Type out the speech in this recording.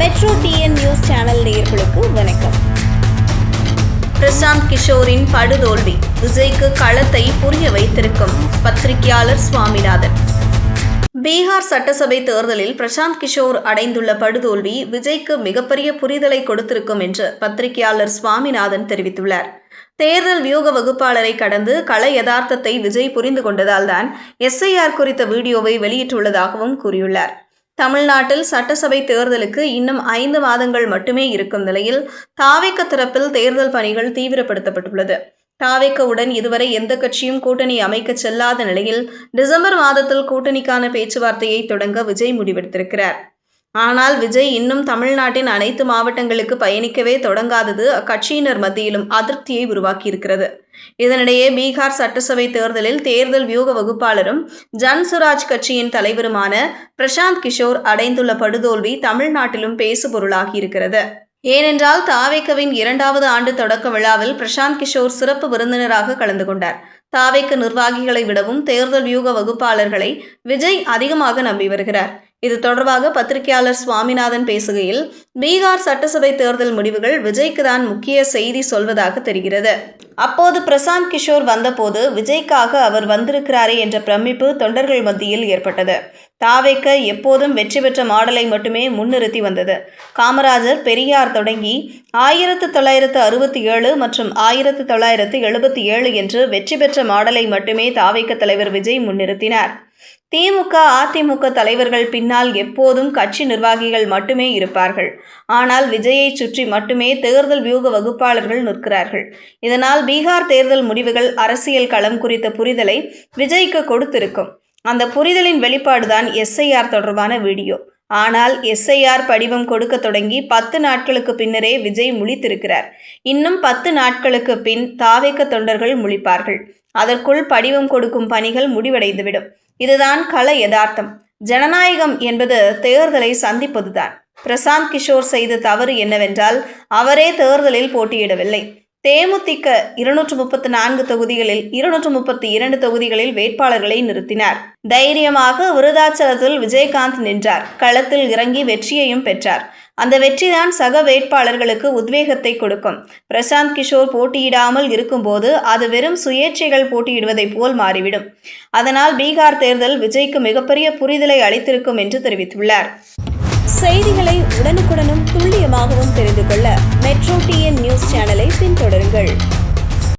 Metro TN news channel நேயர்களுக்கு வணக்கம். பிரசாந்த் கிஷோரின் படுதோல்வி விஜய்க்கு களத்தை புரிய வைத்திருக்கும் பத்திரிகையாளர் சுவாமிநாதன். பீகார் சட்டசபை தேர்தலில் பிரசாந்த் கிஷோர் அடைந்துள்ள படுதோல்வி விஜய்க்கு மிகப்பெரிய புரிதலை கொடுத்திருக்கும் என்று பத்திரிகையாளர் சுவாமிநாதன் தெரிவித்துள்ளார். தேர்தல் வியூக வகுப்பாளரை கடந்து கள யதார்த்தத்தை விஜய் புரிந்து கொண்டதால் தான் எஸ்ஐஆர் குறித்த வீடியோவை வெளியிட்டுள்ளதாகவும் கூறியுள்ளார். தமிழ்நாட்டில் சட்டசபை தேர்தலுக்கு இன்னும் ஐந்து மாதங்கள் மட்டுமே இருக்கும் நிலையில் தாவேக்க தரப்பில் தேர்தல் பணிகள் தீவிரப்படுத்தப்பட்டுள்ளது. தாவேக்கவுடன் இதுவரை எந்த கட்சியும் கூட்டணி அமைக்க செல்லாத நிலையில் டிசம்பர் மாதத்தில் கூட்டணிக்கான பேச்சுவார்த்தையை தொடங்க விஜய் முடிவெடுத்திருக்கிறார். ஆனால் விஜய் இன்னும் தமிழ்நாட்டின் அனைத்து மாவட்டங்களுக்கு பயணிக்கவே தொடங்காதது அக்கட்சியினர் மத்தியிலும் அதிருப்தியை உருவாக்கியிருக்கிறது. இதனிடையே பீகார் சட்டசபை தேர்தலில் தேர்தல் வியூக வகுப்பாளரும் ஜன்சுராஜ் கட்சியின் தலைவருமான பிரசாந்த் கிஷோர் அடைந்துள்ள படுதோல்வி தமிழ்நாட்டிலும் பேசுபொருளாகியிருக்கிறது. ஏனென்றால் தாவேக்கவின் இரண்டாவது ஆண்டு தொடக்க விழாவில் பிரசாந்த் கிஷோர் சிறப்பு விருந்தினராக கலந்து கொண்டார். தாவேக்க நிர்வாகிகளை விடவும் தேர்தல் வியூக வகுப்பாளர்களை விஜய் அதிகமாக நம்பி வருகிறார். இது தொடர்பாக பத்திரிகையாளர் சுவாமிநாதன் பேசுகையில் பீகார் சட்டசபை தேர்தல் முடிவுகள் விஜய்க்கு தான் முக்கிய செய்தி சொல்வதாக தெரிகிறது. அப்போது பிரசாந்த் கிஷோர் வந்தபோது விஜய்க்காக அவர் வந்திருக்கிறாரே என்ற பிரமிப்பு தொண்டர்கள் மத்தியில் ஏற்பட்டது. தாவேக்க எப்போதும் வெற்றி பெற்ற மாடலை மட்டுமே முன்னிறுத்தி வந்தது. காமராஜர் பெரியார் தொடங்கி ஆயிரத்து தொள்ளாயிரத்து அறுபத்தி ஏழு மற்றும் ஆயிரத்து தொள்ளாயிரத்து எழுபத்தி ஏழு என்று வெற்றி பெற்ற மாடலை மட்டுமே தாவேக்க தலைவர் விஜய் முன்னிறுத்தினார். திமுக அதிமுக தலைவர்கள் பின்னால் எப்போதும் கட்சி நிர்வாகிகள் மட்டுமே இருப்பார்கள். ஆனால் விஜயை சுற்றி மட்டுமே தேர்தல் வியூக வகுப்பாளர்கள் நிற்கிறார்கள். இதனால் பீகார் தேர்தல் முடிவுகள் அரசியல் களம் குறித்த புரிதலை விஜய்க்கு கொடுத்திருக்கும். அந்த புரிதலின் வெளிப்பாடுதான் எஸ்ஐஆர் தொடர்பான வீடியோ. ஆனால் எஸ்ஐஆர் படிவம் கொடுக்க தொடங்கி பத்து நாட்களுக்கு பின்னரே விஜய் முழித்திருக்கிறார். இன்னும் பத்து நாட்களுக்கு பின் தாவேக்க தொண்டர்கள் முழிப்பார்கள். அதற்குள் படிவம் கொடுக்கும் பணிகள் முடிவடைந்துவிடும். இதுதான் கள யதார்த்தம். ஜனநாயகம் என்பது தேர்தலை சந்திப்பதுதான். பிரசாந்த் கிஷோர் செய்த தவறு என்னவென்றால் அவரே தேர்தலில் போட்டியிடவில்லை. தேமுதிக இருநூற்று முப்பத்தி நான்கு தொகுதிகளில் இருநூற்று முப்பத்தி இரண்டு தொகுதிகளில் வேட்பாளர்களை நிறுத்தினார். தைரியமாக விருதாச்சலத்தில் விஜயகாந்த் நின்றார். களத்தில் இறங்கி வெற்றியையும் பெற்றார். அந்த வெற்றிதான் சக வேட்பாளர்களுக்கு உத்வேகத்தை கொடுக்கும். பிரசாந்த் கிஷோர் போட்டியிடாமல் இருக்கும்போது அது வெறும் சுயேட்சைகள் போட்டியிடுவதைப் போல் மாறிவிடும். அதனால் பீகார் தேர்தல் விஜய்க்கு மிகப்பெரிய புரிதலை அளித்திருக்கும் என்று தெரிவித்துள்ளார். செய்திகளை உடனுக்குடன் துல்லியமாகவும் தெரிந்து கொள்ள மெட்ரோ டிஎன் நியூஸ் சேனலை பின்தொடருங்கள்.